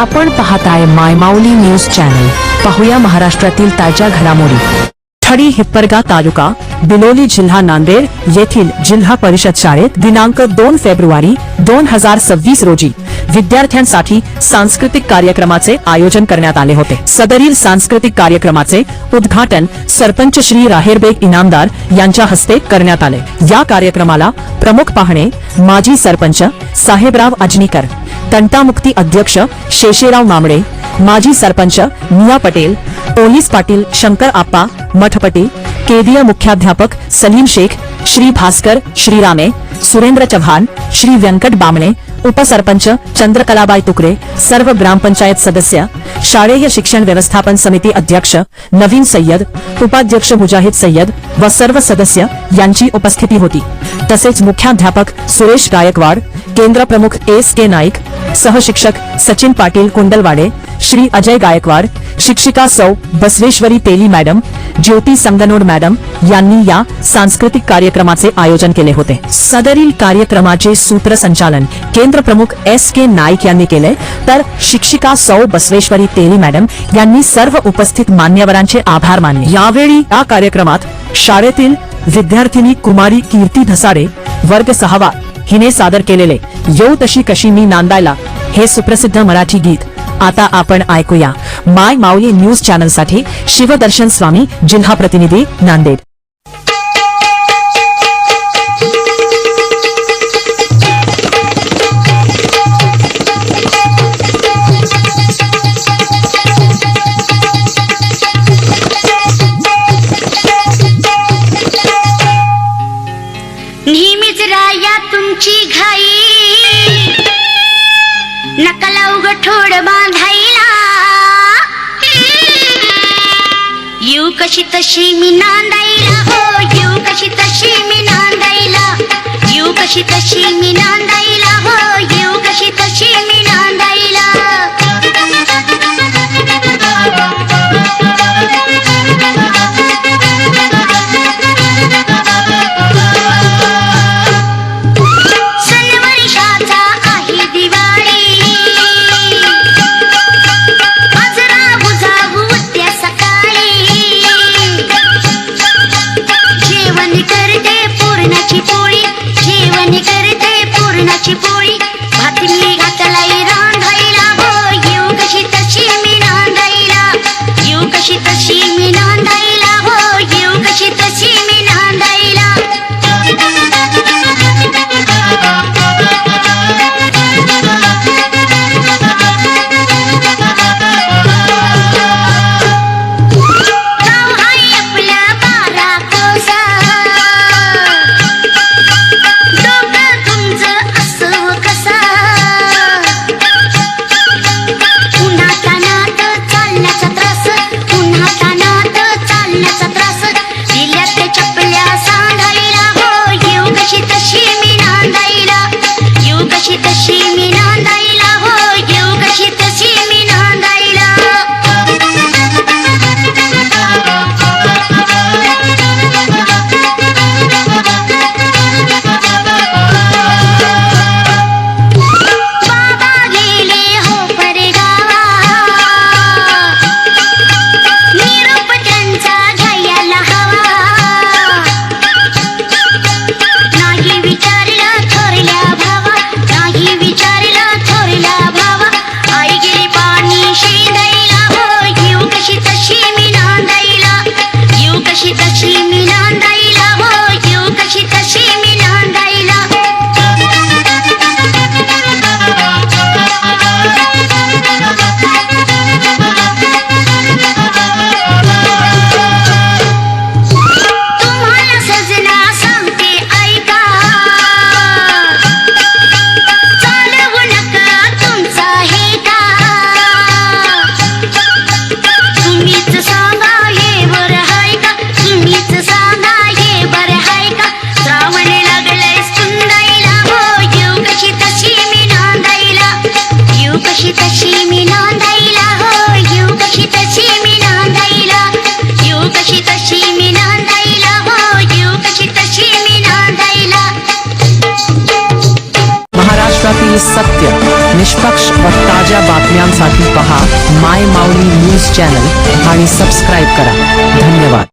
आपण पाहताय मायमाऊली news channel. पाहूया महाराष्ट्रातील ताज्या घडामोडी. ठडी हिप्परगा तालुका बिलोली जिल्हा नांदेड येथील जिल्हा परिषद शाळेत दिनांक दोन फेब्रुवारी दोन हजार सव्वीस रोजी विद्यार्थ्यांसाठी सांस्कृतिक कार्यक्रमाचे आयोजन करण्यात आले होते. सदरील सांस्कृतिक कार्यक्रमाचे उद्घाटन सरपंच श्री राहेरबेग इनामदार यांच्या हस्ते करण्यात आले. या कार्यक्रमाला प्रमुख पाहणे माजी सरपंच साहेबराव अजनीकर तंटामुक्ती अध्यक्ष शेषेराव मामडे माजी सरपंच मिया पटेल पोलीस पाटील शंकर आप्पा मठपटी केंद्रीय मुख्याध्यापक सलीम शेख श्री भास्कर श्रीरामे सुरेंद्र चव्हाण श्री व्यंकट बामणे उपसरपंच चंद्रकलाबाई तुकरे सर्व ग्रामपंचायत सदस्य शाळेय शिक्षण व्यवस्थापन समिती अध्यक्ष नवीन सय्यद उपाध्यक्ष मुजाहिद सय्यद व सर्व सदस्य यांची उपस्थिती होती. तसेच मुख्याध्यापक सुरेश गायकवाड केंद्र प्रमुख एस के नाईक सहशिक्षक सचिन पाटील कुंडलवाडे श्री अजय गायकवाड शिक्षिका सौ बसवेश्वरी तेली मॅडम ज्योती संगनोड मॅडम यांनी या सांस्कृतिक कार्यक्रमाचे आयोजन केले होते. सदरील कार्यक्रमाचे सूत्रसंचालन केंद्र प्रमुख एस के नाईक यांनी केले. तर शिक्षिका सौ बसवेश्वरी तेली मॅडम यांनी सर्व उपस्थित मान्यवरांचे आभार मानले. यावेळी या कार्यक्रमात शाळेतील विद्यार्थिनी कुमारी कीर्ती धसाडे वर्ग सहावा हिने सादर केलेले येऊ तशी कशी मी नांदायला हे सुप्रसिद्ध मराठी गीत. आता आपण ऐकूया माय माऊली न्यूज चॅनलसाठी शिवदर्शन स्वामी जिल्हा प्रतिनिधी नांदेड. नेहमीच राया तुमची घाई. नका उग ठोड बांधायला. येऊ कशी तशी मी नांदायला. हो येऊ कशी तशी मी नांदायला. येऊ कशी तशी मी सत्य निष्पक्ष व ताज्या बातम्यांसाठी पहा माय माऊली न्यूज चॅनल आणि सबस्क्राईब करा. धन्यवाद.